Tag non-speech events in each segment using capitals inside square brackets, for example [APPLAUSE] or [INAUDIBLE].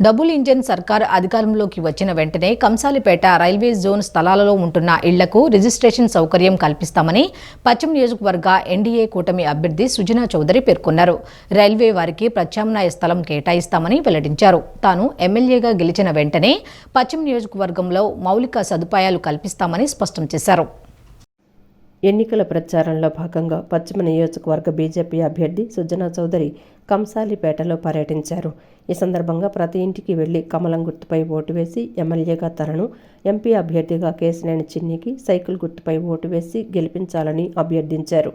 Double engine సర్కార్ అధికారంలోకి వచ్చిన వెంటనే కంసాలిపేట రైల్వే జోన్ స్థలాలలో ఉంటున్న ఇళ్ళకు రిజిస్ట్రేషన్ సౌకర్యం కల్పిస్తామని పశ్చిమ నియోజకవర్గ ఎన్డీఏ కూటమి అభ్యర్థి సుజనా చౌదరి పేర్కొన్నారు. రైల్వే వారికి ప్రత్యామ్నాయ స్థలం కేటాయిస్తామని వెల్లడించారు. తాను ఎమ్మెల్యేగా గెలిచిన వెంటనే పశ్చిమ నియోజకవర్గంలో మౌలిక సదుపాయాలు కల్పిస్తామని స్పష్టం చేశారు. ఎన్నికల ప్రచారంలో భాగంగా పశ్చిమ నియోజకవర్గ బీజేపీ అభ్యర్థి సుజనా చౌదరి కంసాలిపేటలో పర్యటించారు. ఈ సందర్భంగా ప్రతి ఇంటికి వెళ్ళి కమలం గుర్తుపై ఓటు వేసి ఎమ్మెల్యేగా తనను ఎంపీ అభ్యర్థిగా కేసినేని చిన్నికి సైకిల్ గుర్తుపై ఓటు వేసి గెలిపించాలని అభ్యర్థించారు.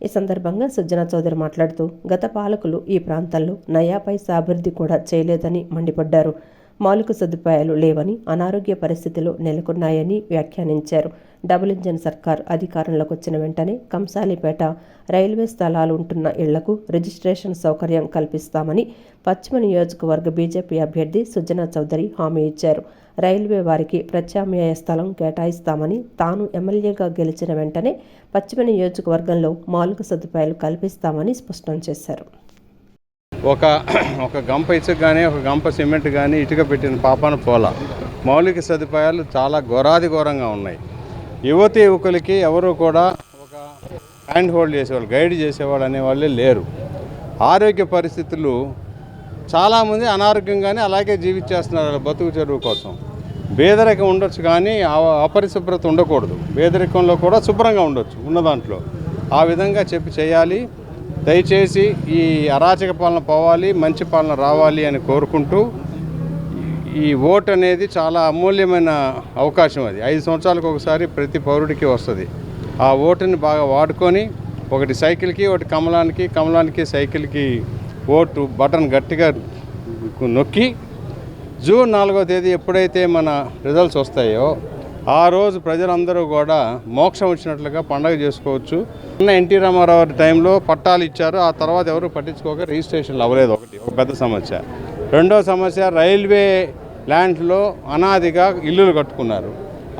ఈ సందర్భంగా సుజనా చౌదరి మాట్లాడుతూ గత పాలకులు ఈ ప్రాంతాల్లో నయా పైసా అభివృద్ధి కూడా చేయలేదని మండిపడ్డారు. మౌలిక సదుపాయాలు లేవని అనారోగ్య పరిస్థితులు నెలకొన్నాయని వ్యాఖ్యానించారు. డబుల్ ఇంజన్ సర్కార్ అధికారంలోకి వచ్చిన వెంటనే కంసాలిపేట రైల్వే స్థలాలు ఉంటున్న ఇళ్ళకు రిజిస్ట్రేషన్ సౌకర్యం కల్పిస్తామని పశ్చిమ నియోజకవర్గ బీజేపీ అభ్యర్థి సుజనా చౌదరి హామీ ఇచ్చారు. రైల్వే వారికి ప్రత్యామ్నాయ స్థలం కేటాయిస్తామని తాను ఎమ్మెల్యేగా గెలిచిన వెంటనే పశ్చిమ నియోజకవర్గంలో మౌలిక సదుపాయాలు కల్పిస్తామని స్పష్టం చేశారు. ఒక [CLEARS THROAT] ఒక గంప ఇసుక కానీ ఒక గంప సిమెంట్ కానీ ఇటుక పెట్టిన పాపాన పోల. మౌలిక సదుపాయాలు చాలా ఘోరాది ఘోరంగా ఉన్నాయి. యువతి యువకులకి ఎవరు కూడా ఒక హ్యాండ్ హోల్డ్ చేసేవాళ్ళు గైడ్ చేసేవాళ్ళు అనేవాళ్ళే లేరు. ఆరోగ్య పరిస్థితులు చాలామంది అనారోగ్యంగానే అలాగే జీవించేస్తున్నారు వాళ్ళ బతుకు చెరువు కోసం. పేదరికం ఉండొచ్చు కానీ అపరిశుభ్రత ఉండకూడదు. పేదరికంలో కూడా శుభ్రంగా ఉండొచ్చు ఉన్న దాంట్లో. ఆ విధంగా చెప్పి చేయాలి. దయచేసి ఈ అరాచక పాలన పోవాలి మంచి పాలన రావాలి అని కోరుకుంటూ ఈ ఓట్ అనేది చాలా అమూల్యమైన అవకాశం అది. ఐదు సంవత్సరాలకు ఒకసారి ప్రతి పౌరుడికి వస్తుంది. ఆ ఓటుని బాగా వాడుకొని ఒకటి సైకిల్కి ఒకటి కమలానికి కమలానికి సైకిల్కి ఓటు బటన్ గట్టిగా నొక్కి జూన్ నాలుగో తేదీ ఎప్పుడైతే మన రిజల్ట్స్ వస్తాయో ఆ రోజు ప్రజలందరూ కూడా మోక్షం వచ్చినట్లుగా పండగ చేసుకోవచ్చు. నిన్న ఎన్టీ రామారావు గారి టైంలో పట్టాలు ఇచ్చారు. ఆ తర్వాత ఎవరు పట్టించుకోక రిజిస్ట్రేషన్లు అవ్వలేదు. ఒకటి ఒక పెద్ద సమస్య. రెండో సమస్య రైల్వే ల్యాండ్లో అనాదిగా ఇల్లులు కట్టుకున్నారు.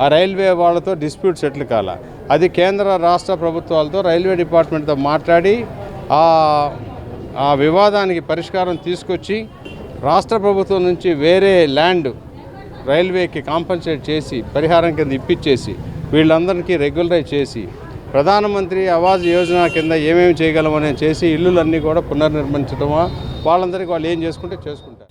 ఆ రైల్వే వాళ్ళతో డిస్ప్యూట్ సెటిల్ కాల. అది కేంద్ర రాష్ట్ర ప్రభుత్వాలతో రైల్వే డిపార్ట్మెంట్తో మాట్లాడి ఆ ఆ వివాదానికి పరిష్కారం తీసుకొచ్చి రాష్ట్ర ప్రభుత్వం నుంచి వేరే ల్యాండ్ రైల్వేకి కాంపన్సేట్ చేసి పరిహారం కింద ఇప్పించేసి వీళ్ళందరికీ రెగ్యులరైజ్ చేసి ప్రధానమంత్రి ఆవాస్ యోజన కింద ఏమేమి చేయగలమనే చేసి ఇల్లులన్నీ కూడా పునర్నిర్మించడమా వాళ్ళందరికీ వాళ్ళు ఏం చేసుకుంటే చేసుకుంటారు.